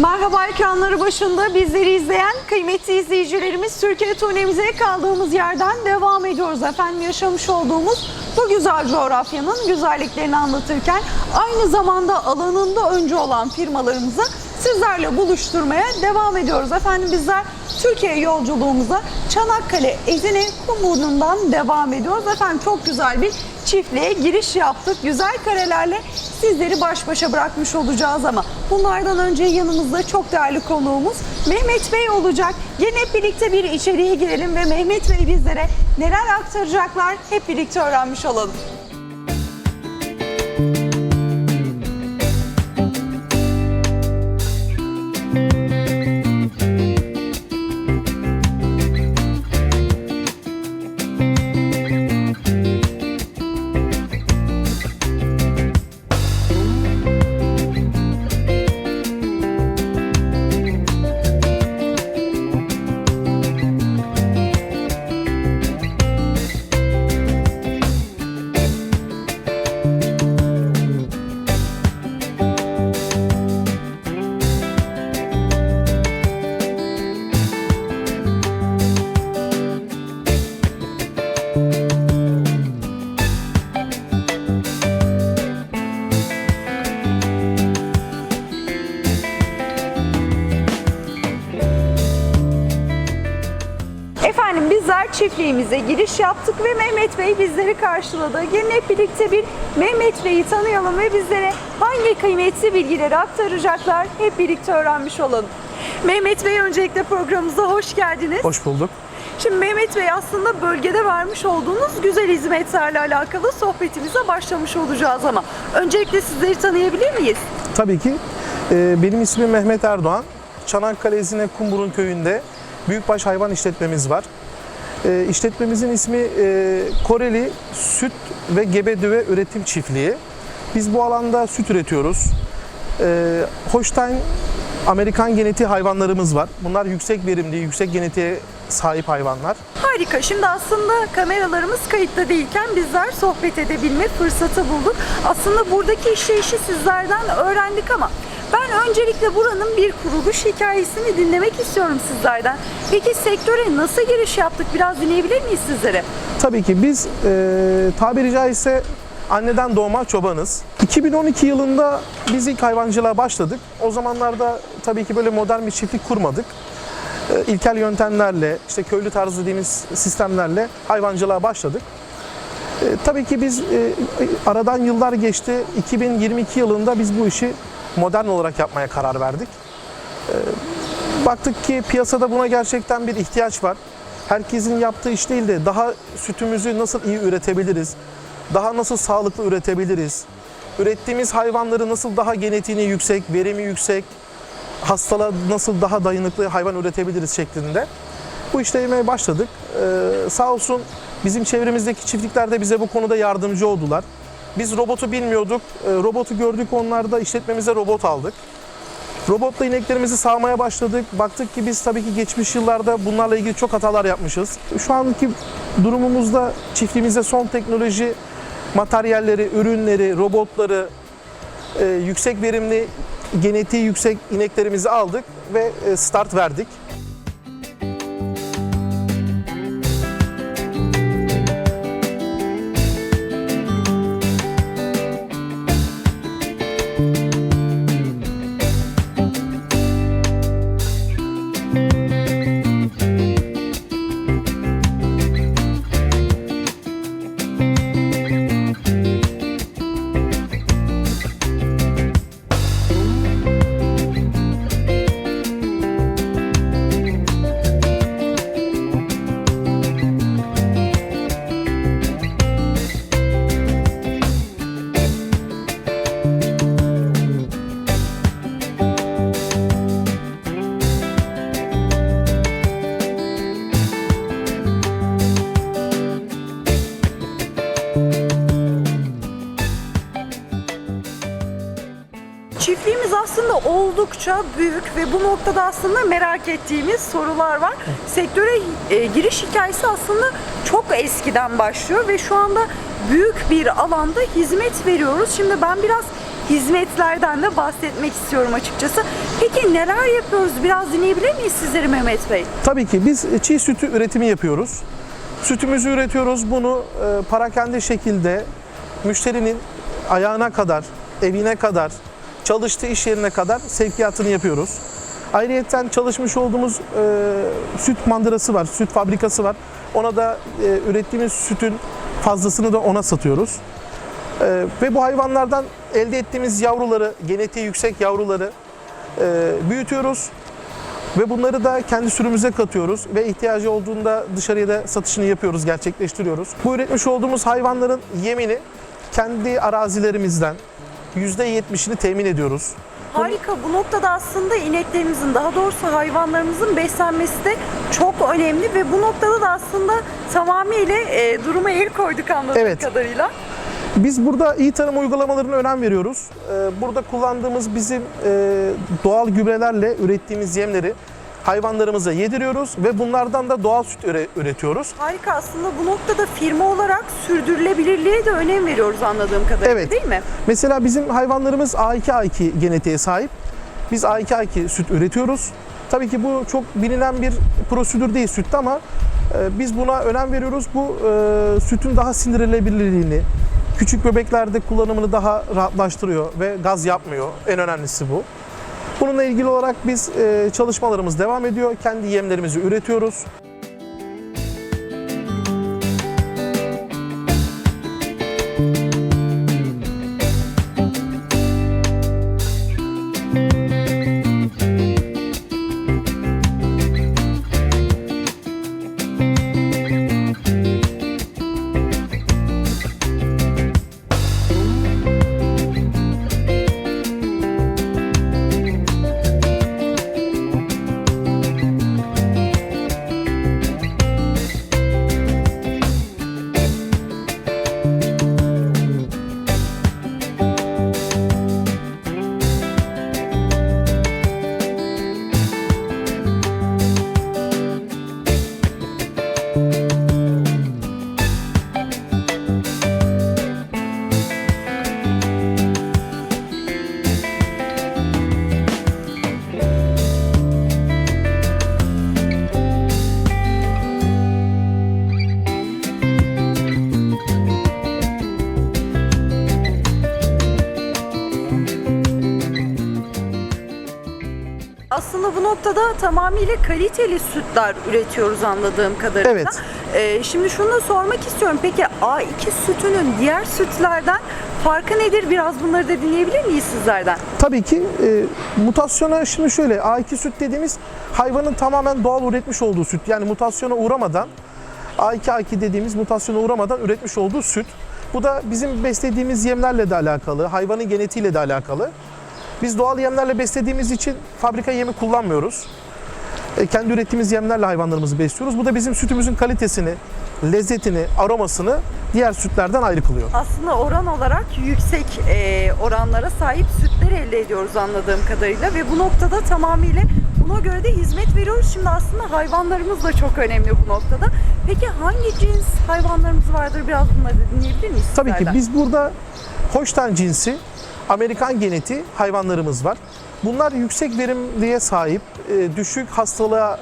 Merhaba ekranları başında bizleri izleyen kıymetli izleyicilerimiz Türkiye turnemize kaldığımız yerden devam ediyoruz. Efendim yaşamış olduğumuz bu güzel coğrafyanın güzelliklerini anlatırken aynı zamanda alanında önce olan firmalarımızı sizlerle buluşturmaya devam ediyoruz. Efendim bizler Türkiye yolculuğumuza Çanakkale Ezine Kumburnu'ndan devam ediyoruz. Efendim çok güzel bir çiftliğe giriş yaptık. Güzel karelerle sizleri baş başa bırakmış olacağız ama bunlardan önce yanımızda çok değerli konuğumuz Mehmet Bey olacak. Yine hep birlikte bir içeriye girelim ve Mehmet Bey bizlere neler aktaracaklar hep birlikte öğrenmiş olalım. Çiftliğimize giriş yaptık ve Mehmet Bey bizleri karşıladı. Gelin hep birlikte bir Mehmet Bey'i tanıyalım ve bizlere hangi kıymetli bilgileri aktaracaklar hep birlikte öğrenmiş olalım. Mehmet Bey öncelikle programımıza hoş geldiniz. Hoş bulduk. Şimdi Mehmet Bey aslında bölgede vermiş olduğunuz güzel hizmetlerle alakalı sohbetimize başlamış olacağız ama öncelikle sizleri tanıyabilir miyiz? Tabii ki e, benim ismim Mehmet Erdoğan. Çanakkale Ezine Kumburun köyünde büyükbaş hayvan işletmemiz var. E, işletmemizin ismi e, Koreli Süt ve Gebe Düve Üretim Çiftliği. Biz bu alanda süt üretiyoruz. E, Holstein Amerikan genetiği hayvanlarımız var. Bunlar yüksek verimli, yüksek genetiğe sahip hayvanlar. Harika. Şimdi aslında kameralarımız kayıtta değilken bizler sohbet edebilme fırsatı bulduk. Aslında buradaki işleyişi sizlerden öğrendik ama ben öncelikle buranın bir kuruluş hikayesini dinlemek istiyorum sizlerden. Peki sektöre nasıl giriş yaptık? Biraz dinleyebilir miyiz sizlere? Tabii ki biz e, tabiri caizse anneden doğma çobanız. 2012 yılında biz ilk hayvancılığa başladık. O zamanlarda tabii ki böyle modern bir çiftlik kurmadık. E, ilkel yöntemlerle, işte köylü tarzı dediğimiz sistemlerle hayvancılığa başladık. E, tabii ki biz e, aradan yıllar geçti. 2022 yılında biz bu işi modern olarak yapmaya karar verdik. Baktık ki piyasada buna gerçekten bir ihtiyaç var. Herkesin yaptığı iş değil de daha sütümüzü nasıl iyi üretebiliriz? Daha nasıl sağlıklı üretebiliriz? Ürettiğimiz hayvanları nasıl daha genetiğini yüksek, verimi yüksek, hastalığa nasıl daha dayanıklı hayvan üretebiliriz şeklinde. Bu işte yemeye başladık. Ee, sağ olsun bizim çevremizdeki çiftlikler de bize bu konuda yardımcı oldular. Biz robotu bilmiyorduk. Ee, robotu gördük onlarda işletmemize robot aldık. Robotla ineklerimizi sağmaya başladık. Baktık ki biz tabii ki geçmiş yıllarda bunlarla ilgili çok hatalar yapmışız. Şu anki durumumuzda çiftliğimize son teknoloji materyalleri, ürünleri, robotları, e, yüksek verimli, genetiği yüksek ineklerimizi aldık ve e, start verdik. Oldukça büyük ve bu noktada aslında merak ettiğimiz sorular var. Sektöre e, giriş hikayesi aslında çok eskiden başlıyor ve şu anda büyük bir alanda hizmet veriyoruz. Şimdi ben biraz hizmetlerden de bahsetmek istiyorum açıkçası. Peki neler yapıyoruz? Biraz dinleyebilir miyiz sizleri Mehmet Bey? Tabii ki biz çiğ sütü üretimi yapıyoruz. Sütümüzü üretiyoruz. Bunu e, parakende şekilde müşterinin ayağına kadar, evine kadar, çalıştığı iş yerine kadar sevkiyatını yapıyoruz. Ayrıyeten çalışmış olduğumuz e, süt mandırası var, süt fabrikası var. Ona da e, ürettiğimiz sütün fazlasını da ona satıyoruz. E, ve bu hayvanlardan elde ettiğimiz yavruları, genetiği yüksek yavruları e, büyütüyoruz. Ve bunları da kendi sürümüze katıyoruz ve ihtiyacı olduğunda dışarıya da satışını yapıyoruz, gerçekleştiriyoruz. Bu üretmiş olduğumuz hayvanların yemini kendi arazilerimizden %70'ini temin ediyoruz. Harika. Bu noktada aslında ineklerimizin, daha doğrusu hayvanlarımızın beslenmesi de çok önemli ve bu noktada da aslında tamamıyla e, duruma el koyduk anladığım Evet. kadarıyla. Biz burada iyi tarım uygulamalarına önem veriyoruz. Ee, Burada kullandığımız bizim e, doğal gübrelerle ürettiğimiz yemleri hayvanlarımıza yediriyoruz ve bunlardan da doğal süt üre- üretiyoruz. Harika. Aslında bu noktada firma olarak sürdürülebilirliğe de önem veriyoruz anladığım kadarıyla Evet. değil mi? Mesela bizim hayvanlarımız A2A2 genetiğe sahip. Biz A2A2 süt üretiyoruz. Tabii ki bu çok bilinen bir prosedür değil sütte ama e, biz buna önem veriyoruz. Bu e, sütün daha sindirilebilirliğini, küçük bebeklerde kullanımını daha rahatlaştırıyor ve gaz yapmıyor. En önemlisi bu. Bununla ilgili olarak biz e, çalışmalarımız devam ediyor. Kendi yemlerimizi üretiyoruz. Noktada tamamıyla kaliteli sütler üretiyoruz anladığım kadarıyla. Evet. Ee, şimdi şunu da sormak istiyorum. Peki A2 sütünün diğer sütlerden farkı nedir? Biraz bunları da dinleyebilir miyiz sizlerden? Tabii ki e, mutasyona şimdi şöyle A2 süt dediğimiz hayvanın tamamen doğal üretmiş olduğu süt. Yani mutasyona uğramadan A2A2 dediğimiz mutasyona uğramadan üretmiş olduğu süt. Bu da bizim beslediğimiz yemlerle de alakalı, hayvanın genetiğiyle de alakalı. Biz doğal yemlerle beslediğimiz için fabrika yemi kullanmıyoruz. E, kendi ürettiğimiz yemlerle hayvanlarımızı besliyoruz. Bu da bizim sütümüzün kalitesini, lezzetini, aromasını diğer sütlerden ayrı kılıyor. Aslında oran olarak yüksek e, oranlara sahip sütler elde ediyoruz anladığım kadarıyla ve bu noktada tamamıyla buna göre de hizmet veriyoruz. Şimdi aslında hayvanlarımız da çok önemli bu noktada. Peki hangi cins hayvanlarımız vardır? Biraz bunları dinleyebilir miyiz Tabii ki sizlerden? biz burada Holstein cinsi Amerikan geneti hayvanlarımız var. Bunlar yüksek verimliğe sahip, e, düşük hastalığa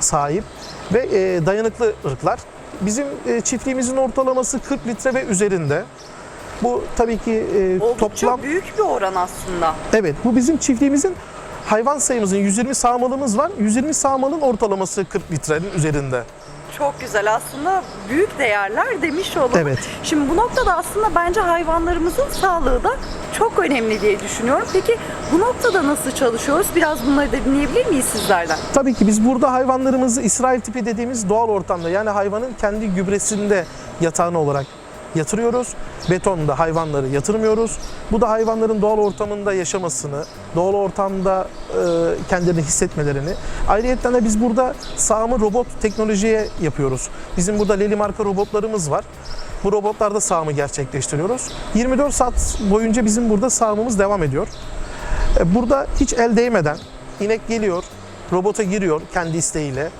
sahip ve e, dayanıklı ırklar. Bizim e, çiftliğimizin ortalaması 40 litre ve üzerinde. Bu tabii ki Oldukça toplam büyük bir oran aslında. evet bu bizim çiftliğimizin hayvan sayımızın 120 sağmalımız var. 120 sağmalın ortalaması 40 litrenin üzerinde. Çok güzel aslında büyük değerler demiş olalım. Evet. Şimdi bu noktada aslında bence hayvanlarımızın sağlığı da çok önemli diye düşünüyorum. Peki bu noktada nasıl çalışıyoruz? Biraz bunları da dinleyebilir miyiz sizlerden? Tabii ki biz burada hayvanlarımızı İsrail tipi dediğimiz doğal ortamda yani hayvanın kendi gübresinde yatağına olarak yatırıyoruz. Betonda hayvanları yatırmıyoruz. Bu da hayvanların doğal ortamında yaşamasını, doğal ortamda e, kendilerini hissetmelerini. Ayrıca de biz burada sağımı robot teknolojiye yapıyoruz. Bizim burada Leli marka robotlarımız var. Bu robotlarda sağımı gerçekleştiriyoruz. 24 saat boyunca bizim burada sağımımız devam ediyor. E, Burada hiç el değmeden inek geliyor, robota giriyor kendi isteğiyle.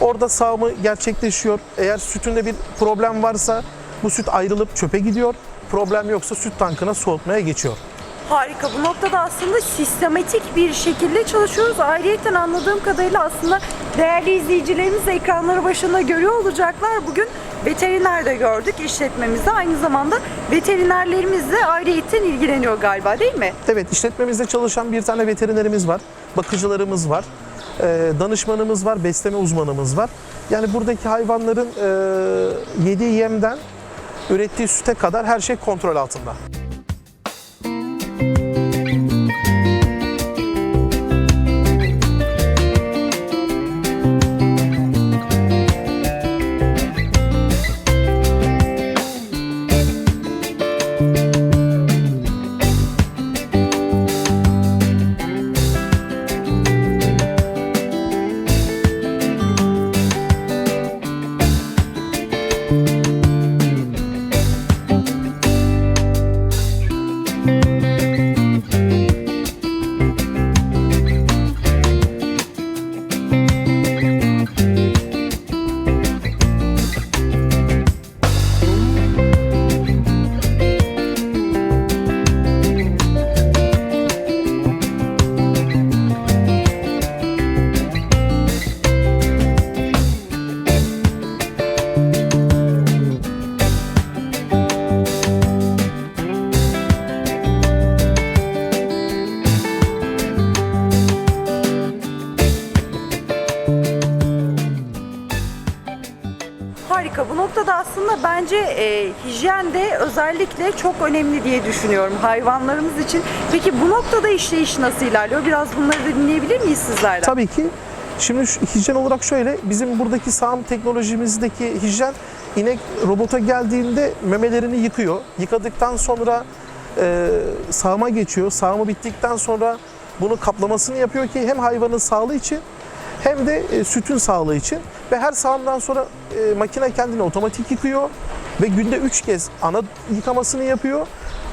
Orada sağımı gerçekleşiyor. Eğer sütünde bir problem varsa bu süt ayrılıp çöpe gidiyor. Problem yoksa süt tankına soğutmaya geçiyor. Harika. Bu noktada aslında sistematik bir şekilde çalışıyoruz. Ayrıyeten anladığım kadarıyla aslında değerli izleyicilerimiz de ekranları başında görüyor olacaklar. Bugün veteriner de gördük işletmemizde. Aynı zamanda veterinerlerimiz de ayrıyeten ilgileniyor galiba değil mi? Evet, işletmemizde çalışan bir tane veterinerimiz var, bakıcılarımız var, e, danışmanımız var, besleme uzmanımız var. Yani buradaki hayvanların e, yediği yemden ürettiği süte kadar her şey kontrol altında. Hijyen de özellikle çok önemli diye düşünüyorum hayvanlarımız için. Peki bu noktada işleyiş nasıl ilerliyor? Biraz bunları da dinleyebilir miyiz sizlerden? Tabii ki. Şimdi hijyen olarak şöyle, bizim buradaki sağım teknolojimizdeki hijyen inek robota geldiğinde memelerini yıkıyor. Yıkadıktan sonra e, sağıma geçiyor. Sağımı bittikten sonra bunu kaplamasını yapıyor ki hem hayvanın sağlığı için hem de e, sütün sağlığı için. Ve her sağımdan sonra e, makine kendini otomatik yıkıyor ve günde 3 kez ana yıkamasını yapıyor.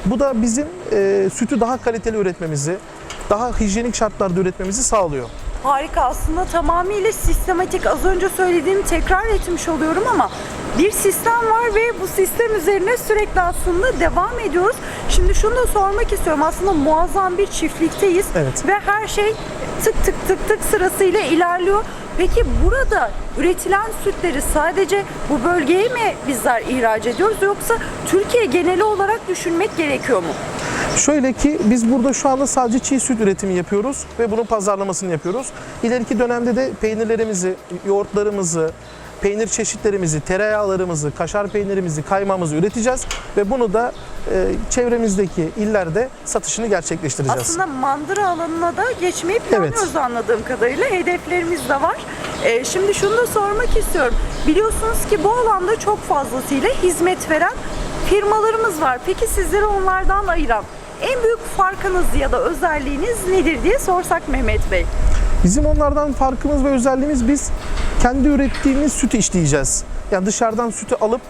Bu da bizim e, sütü daha kaliteli üretmemizi, daha hijyenik şartlarda üretmemizi sağlıyor. Harika aslında tamamıyla sistematik. Az önce söylediğimi tekrar etmiş oluyorum ama bir sistem var ve bu sistem üzerine sürekli aslında devam ediyoruz. Şimdi şunu da sormak istiyorum. Aslında muazzam bir çiftlikteyiz Evet. ve her şey tık tık tık tık sırasıyla ilerliyor. Peki burada üretilen sütleri sadece bu bölgeye mi bizler ihraç ediyoruz yoksa Türkiye geneli olarak düşünmek gerekiyor mu? Şöyle ki biz burada şu anda sadece çiğ süt üretimi yapıyoruz ve bunun pazarlamasını yapıyoruz. İleriki dönemde de peynirlerimizi, yoğurtlarımızı, peynir çeşitlerimizi, tereyağlarımızı, kaşar peynirimizi, kaymağımızı üreteceğiz ve bunu da çevremizdeki illerde satışını gerçekleştireceğiz. Aslında mandıra alanına da geçmeyi planlıyoruz anladığım kadarıyla. Hedeflerimiz de var. Ee, şimdi şunu da sormak istiyorum. Biliyorsunuz ki bu alanda çok fazlasıyla hizmet veren firmalarımız var. Peki sizleri onlardan ayıran en büyük farkınız ya da özelliğiniz nedir diye sorsak Mehmet Bey. Bizim onlardan farkımız ve özelliğimiz biz kendi ürettiğimiz sütü işleyeceğiz. Yani dışarıdan sütü alıp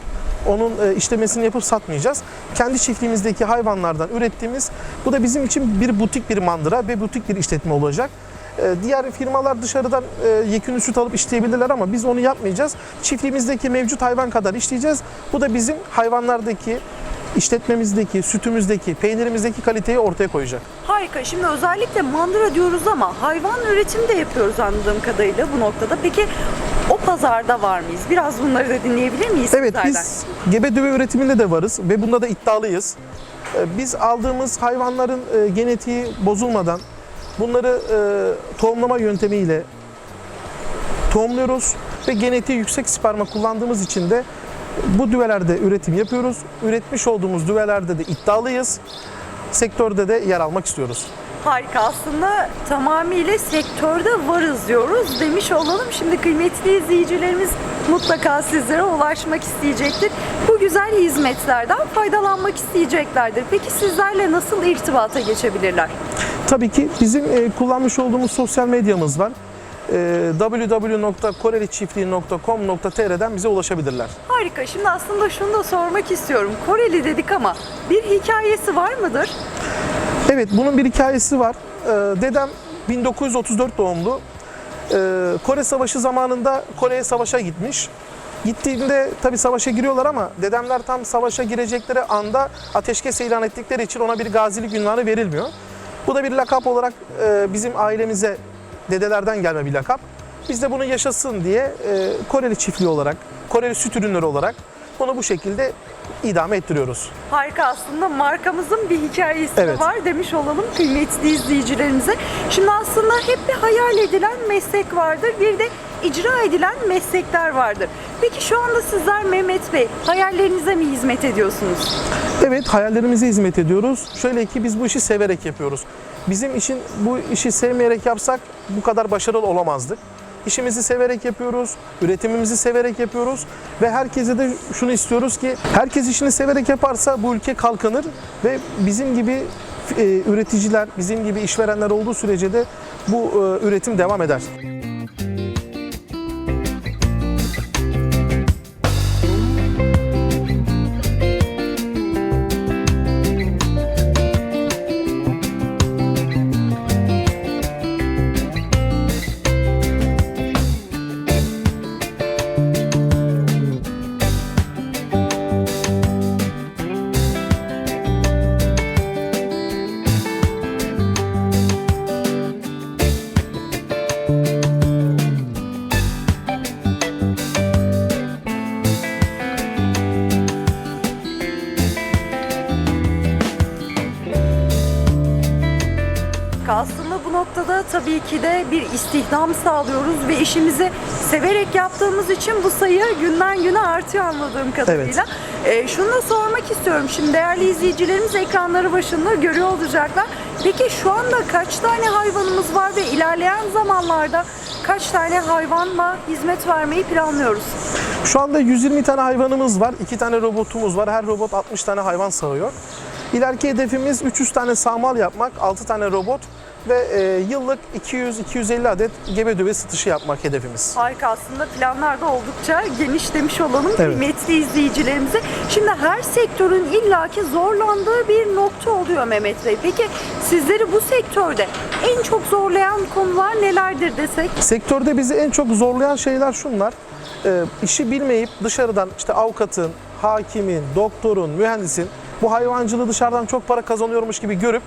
onun e, işlemesini yapıp satmayacağız. Kendi çiftliğimizdeki hayvanlardan ürettiğimiz, bu da bizim için bir butik bir mandıra ve butik bir işletme olacak. E, Diğer firmalar dışarıdan e, yekünlü süt alıp işleyebilirler ama biz onu yapmayacağız. Çiftliğimizdeki mevcut hayvan kadar işleyeceğiz. Bu da bizim hayvanlardaki, işletmemizdeki, sütümüzdeki, peynirimizdeki kaliteyi ortaya koyacak. Harika. Şimdi özellikle mandıra diyoruz ama hayvan üretimi de yapıyoruz anladığım kadarıyla bu noktada. Peki o pazarda var mıyız? Biraz bunları da dinleyebilir miyiz Evet sizlerden? biz gebe düve üretiminde de varız ve bunda da iddialıyız. Ee, Biz aldığımız hayvanların e, genetiği bozulmadan bunları e, tohumlama yöntemiyle tohumluyoruz ve genetiği yüksek sperma kullandığımız için de bu düvelerde üretim yapıyoruz. Üretmiş olduğumuz düvelerde de iddialıyız. Sektörde de yer almak istiyoruz. Harika aslında tamamıyla sektörde varız diyoruz demiş olalım. Şimdi kıymetli izleyicilerimiz mutlaka sizlere ulaşmak isteyecektir. Bu güzel hizmetlerden faydalanmak isteyeceklerdir. Peki sizlerle nasıl irtibata geçebilirler? Tabii ki bizim e, kullanmış olduğumuz sosyal medyamız var. E, www.koreliçiftliği.com.tr'den bize ulaşabilirler. Harika. Şimdi aslında şunu da sormak istiyorum. Koreli dedik ama bir hikayesi var mıdır? Evet, bunun bir hikayesi var. E, dedem 1934 doğumlu. E, Kore Savaşı zamanında Kore'ye savaşa gitmiş Gittiğinde tabii savaşa giriyorlar ama dedemler tam savaşa girecekleri anda ateşkes ilan ettikleri için ona bir gazilik ünvanı verilmiyor. Bu da bir lakap olarak e, bizim ailemize dedelerden gelme bir lakap. Biz de bunu yaşasın diye e, Koreli çiftliği olarak, Koreli süt ürünleri olarak bunu bu şekilde idame ettiriyoruz. Harika aslında markamızın bir hikayesi Evet. var demiş olalım kıymetli izleyicilerimize. Şimdi aslında hep bir hayal edilen meslek vardır. Bir de icra edilen meslekler vardır. Peki şu anda sizler Mehmet Bey hayallerinize mi hizmet ediyorsunuz? Evet hayallerimize hizmet ediyoruz. Şöyle ki biz bu işi severek yapıyoruz. Bizim için bu işi sevmeyerek yapsak bu kadar başarılı olamazdık. İşimizi severek yapıyoruz, üretimimizi severek yapıyoruz ve herkese de şunu istiyoruz ki herkes işini severek yaparsa bu ülke kalkınır ve bizim gibi e, üreticiler, bizim gibi işverenler olduğu sürece de bu e, üretim devam eder. Tabii ki de bir istihdam sağlıyoruz ve işimizi severek yaptığımız için bu sayı günden güne artıyor anladığım kadarıyla. Ee, şunu da sormak istiyorum. Şimdi değerli izleyicilerimiz ekranları başında görüyor olacaklar. Peki şu anda kaç tane hayvanımız var ve ilerleyen zamanlarda kaç tane hayvanla hizmet vermeyi planlıyoruz? Şu anda 120 tane hayvanımız var. 2 tane robotumuz var. Her robot 60 tane hayvan sağıyor. İleriki hedefimiz 300 tane sağmal yapmak, 6 tane robot ve e, yıllık 200-250 adet gebe düve satışı yapmak hedefimiz. Harika aslında planlar da oldukça geniş demiş olalım Evet. kıymetli izleyicilerimize. Şimdi her sektörün illaki zorlandığı bir nokta oluyor Mehmet Bey. Peki sizleri bu sektörde en çok zorlayan konular nelerdir desek? Sektörde bizi en çok zorlayan şeyler şunlar. E, işi bilmeyip dışarıdan işte avukatın, hakimin, doktorun, mühendisin bu hayvancılığı dışarıdan çok para kazanıyormuş gibi görüp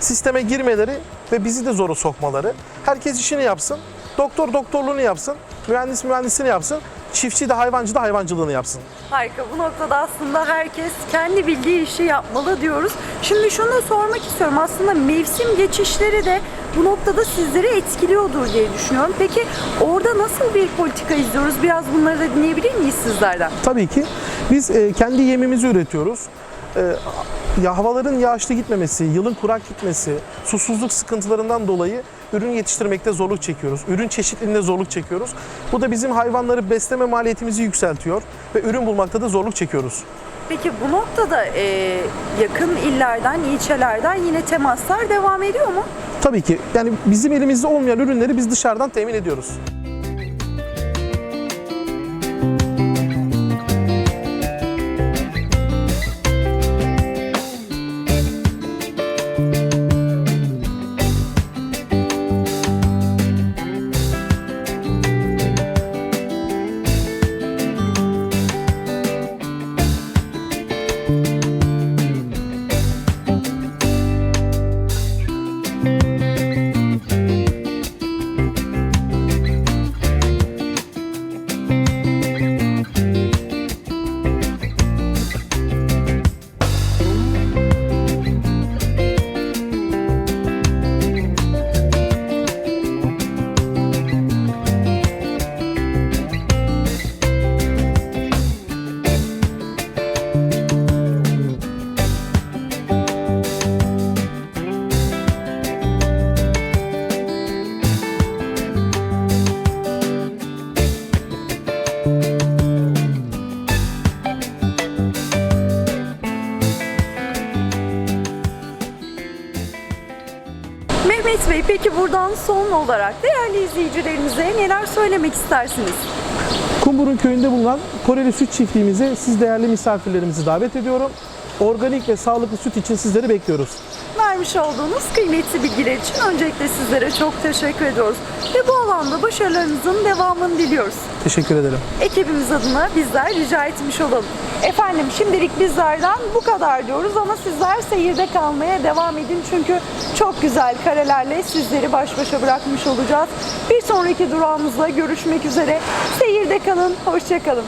sisteme girmeleri ve bizi de zora sokmaları. Herkes işini yapsın, doktor doktorluğunu yapsın, mühendis mühendisini yapsın, çiftçi de hayvancı da hayvancılığını yapsın. Harika bu noktada aslında herkes kendi bildiği işi yapmalı diyoruz. Şimdi şunu da sormak istiyorum. Aslında mevsim geçişleri de bu noktada sizleri etkiliyordur diye düşünüyorum. Peki orada nasıl bir politika izliyoruz? Biraz bunları da dinleyebilir miyiz sizlerden? Tabii ki biz e, kendi yemimizi üretiyoruz. E, ya havaların yağışlı gitmemesi, yılın kurak gitmesi, susuzluk sıkıntılarından dolayı ürün yetiştirmekte zorluk çekiyoruz. Ürün çeşitliliğinde zorluk çekiyoruz. Bu da bizim hayvanları besleme maliyetimizi yükseltiyor ve ürün bulmakta da zorluk çekiyoruz. Peki bu noktada e, yakın illerden, ilçelerden yine temaslar devam ediyor mu? Tabii ki yani bizim elimizde olmayan ürünleri biz dışarıdan temin ediyoruz. Mehmet Bey peki buradan son olarak değerli izleyicilerimize neler söylemek istersiniz? Kumburun köyünde bulunan Koreli süt çiftliğimize siz değerli misafirlerimizi davet ediyorum. Organik ve sağlıklı süt için sizleri bekliyoruz. Vermiş olduğunuz kıymetli bilgiler için öncelikle sizlere çok teşekkür ediyoruz. Ve bu alanda başarılarınızın devamını diliyoruz. Teşekkür ederim. Ekibimiz adına bizler rica etmiş olalım. Efendim şimdilik bizlerden bu kadar diyoruz ama sizler seyirde kalmaya devam edin çünkü çok güzel karelerle sizleri baş başa bırakmış olacağız. Bir sonraki durağımızda görüşmek üzere. Seyirde kalın, hoşça kalın.